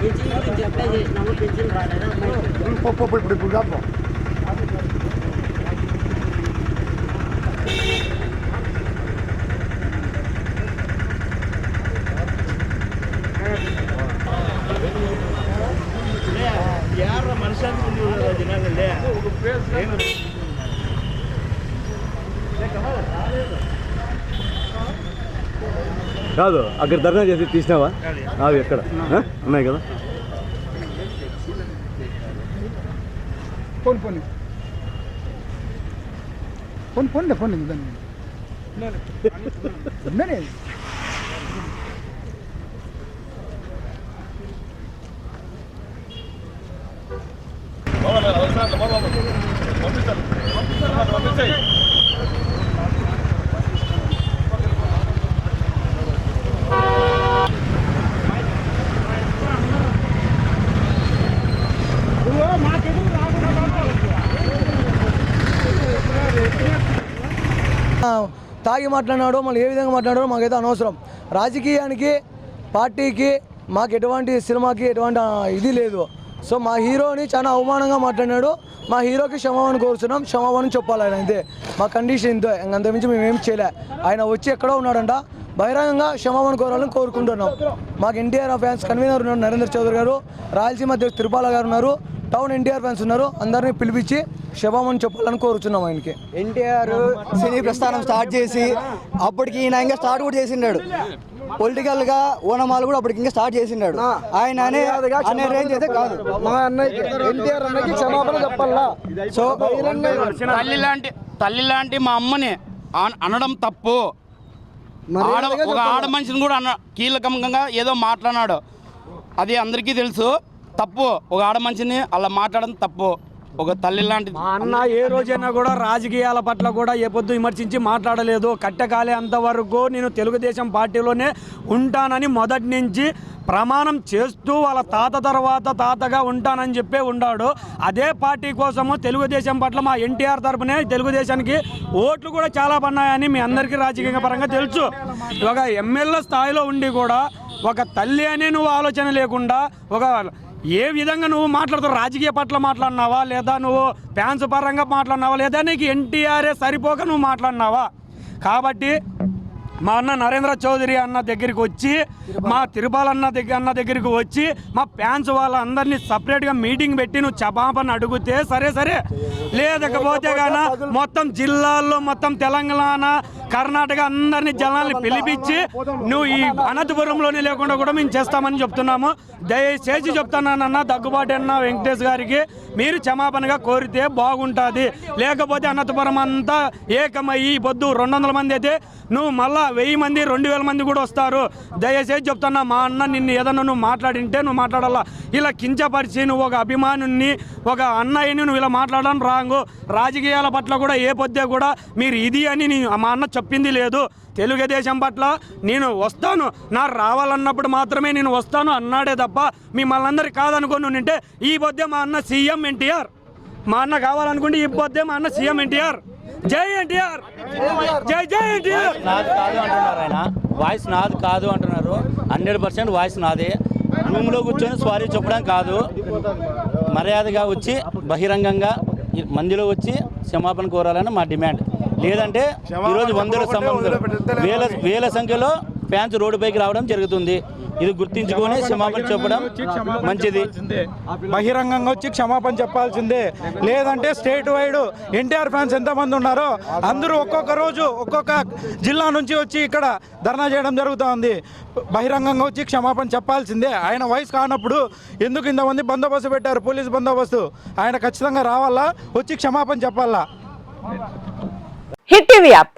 Pension గురించి apply చేసినాము pension రాలేదా పప్పు ఇప్పుడు ఇప్పుడు కాదు யார மனுஷன் உங்க பேசுறேன் కాదు అక్కడ ధర్నా చేసి తీసినావా? అవి ఎక్కడ? ఉన్నాయి కదా? పోనీ పోనీ పోనీ పోనీ పోనీ దాన్ని ఉన్నానే. ఆ, తాగి మాట్లాడినాడో మళ్ళీ ఏ విధంగా మాట్లాడాడో మాకైతే అనవసరం. రాజకీయానికి పార్టీకి మాకు ఎటువంటి సినిమాకి ఎటువంటి ఇది లేదు. సో మా హీరోని చాలా అవమానంగా మాట్లాడినాడు. మా హీరోకి క్షమాపణ కోరుతున్నాం. క్షమాపణ చెప్పాలి ఆయన అంతే మా కండిషన్ ఇంతే. అంతమించి మేము చేయలే. ఆయన వచ్చి ఎక్కడో ఉన్నాడంట. బహిరంగంగా క్షమాపణ కోరాలని కోరుకుంటున్నాం. మాకు ఎన్టీఆర్ ఫ్యాన్స్ కన్వీనర్ ఉన్నారు నరేంద్ర చౌదరి గారు రాయలసీమ అధ్యక్షుడు తిరుపాల గారు ఉన్నారు. టౌన్ ఎన్టీఆర్ ఫ్యాన్స్ ఉన్నారు. అందరినీ పిలిపించి క్షమాపణ చెప్పాలని కోరుచున్నాం ఆయనకి. ఎన్టీఆర్ సినీ ప్రస్థానం స్టార్ట్ చేసి అప్పటికి ఈయన ఇంకా స్టార్ట్ కూడా చేసిండాడు. పొలిటికల్గా ఓనమాలు కూడా అప్పటికి ఇంకా స్టార్ట్ చేసిండాడు. ఆయన అనే అనే రేంజ్ అయితే కాదు. మా అన్నయ్యకి ఎన్టీఆర్ అన్నకి క్షమాపణ చెప్పాలా? సో తల్లి లాంటి తల్లి లాంటి మా అమ్మని అన- అనడం తప్పు. ఆడ ఒక ఆడ మనిషిని కూడా అన్న కీలకంగా ఏదో మాట్లాడినాడు. అది అందరికీ తెలుసు. తప్పు. ఒక ఆడ మనిషిని అలా మాట్లాడడం తప్పు. ఒక తల్లి లాంటి మా అన్న ఏ రోజైనా కూడా రాజకీయాల పట్ల కూడా ఏ పొద్దు విమర్శించి మాట్లాడలేదు. కట్టకాలే అంతవరకు నేను తెలుగుదేశం పార్టీలోనే ఉంటానని మొదటి నుంచి ప్రమాణం చేస్తూ వాళ్ళ తాత తర్వాత తాతగా ఉంటానని చెప్పే ఉన్నాడు అదే పార్టీ కోసము తెలుగుదేశం పట్ల మా ఎన్టీఆర్ తరపునే తెలుగుదేశానికి ఓట్లు కూడా చాలా పన్నాయని మీ అందరికీ రాజకీయ పరంగా తెలుసు. ఒక ఎమ్మెల్యే స్థాయిలో ఉండి కూడా ఒక తల్లి అనే నువ్వు ఆలోచన లేకుండా ఒక ఏ విధంగా నువ్వు మాట్లాడుతావు రాజకీయ పట్ల మాట్లాడినావా? లేదా నువ్వు ఫ్యాన్స్ పరంగా మాట్లాడినావా? లేదా నీకు ఎన్టీఆర్ఏ సరిపోక నువ్వు మాట్లాడినావా? కాబట్టి మా అన్న నరేంద్ర చౌదరి అన్న దగ్గరికి వచ్చి మా తిరుపాల అన్న దగ్గర అన్న దగ్గరికి వచ్చి మా ఫ్యాన్స్ వాళ్ళందరినీ సపరేట్గా మీటింగ్ పెట్టి నువ్వు చపాపని అడిగితే సరే సరే. లేదకపోతే గాన మొత్తం జిల్లాల్లో మొత్తం తెలంగాణ కర్ణాటక అందరినీ జనాల్ని పిలిపించి నువ్వు ఈ అనంతపురంలోనే లేకుండా కూడా మేము చేస్తామని చెప్తున్నాము. దయచేసి చెప్తున్నానన్న దగ్గుబాటి అన్న వెంకటేష్ గారికి మీరు క్షమాపణగా కోరితే బాగుంటుంది. లేకపోతే అనంతపురం అంతా ఏకమయ్యి ఈ పొద్దు రెండు వందల మంది అయితే నువ్వు మళ్ళా వెయ్యి మంది రెండు వేల మంది కూడా వస్తారు. దయచేసి చెప్తున్నా మా అన్న నిన్ను ఏదన్నా నువ్వు మాట్లాడింటే నువ్వు మాట్లాడాలా? ఇలా కించపరిచి నువ్వు ఒక అభిమానుని ఒక అన్నయ్యని నువ్వు ఇలా మాట్లాడడం రాంగు. రాజకీయాల పట్ల కూడా ఏ పొద్దే కూడా మీరు ఇది అని మా అన్న చెప్పింది లేదు. తెలుగుదేశం పట్ల నేను వస్తాను. నా రావాలన్నప్పుడు మాత్రమే నేను వస్తాను అన్నాడే తప్ప మిమ్మల్ని అందరు కాదనుకుని ఉంటే ఈ పొద్దే మా అన్న సీఎం ఎన్టీఆర్. మా అన్న కావాలనుకుంటే ఈ పొద్దే మా అన్న సీఎం ఎన్టీఆర్. జై ఎన్టీఆర్. జై జై ఎన్టీఆర్. నాది కాదు అంటున్నారు ఆయన. వాయిస్ నాది కాదు అంటున్నారు. హండ్రెడ్ పర్సెంట్ వాయిస్ నాదే. రూమ్లో కూర్చొని సారీ చెప్పడం కాదు. మర్యాదగా వచ్చి బహిరంగంగా మందిలో వచ్చి క్షమాపణ కోరాలని మా డిమాండ్. లేదంటే ఈరోజు వందల సంబంధాలు వేల వేల సంఖ్యలో ఫ్యాన్స్ రోడ్డుపైకి రావడం జరుగుతుంది. ఇది గుర్తించుకొని క్షమాపణ చెప్పడం మంచిది. బహిరంగంగా వచ్చి క్షమాపణ చెప్పాల్సిందే. లేదంటే స్టేట్ వైడ్ ఎన్టీఆర్ ఫ్యాన్స్ ఎంతమంది ఉన్నారో అందరూ ఒక్కొక్క రోజు ఒక్కొక్క జిల్లా నుంచి వచ్చి ఇక్కడ ధర్నా చేయడం జరుగుతోంది. బహిరంగంగా వచ్చి క్షమాపణ చెప్పాల్సిందే. ఆయన వయసు కానప్పుడు ఎందుకు ఇంతమంది బందోబస్తు పెట్టారు? పోలీస్ బందోబస్తు. ఆయన ఖచ్చితంగా రావాలా? వచ్చి క్షమాపణ చెప్పాలా? Hit TV app.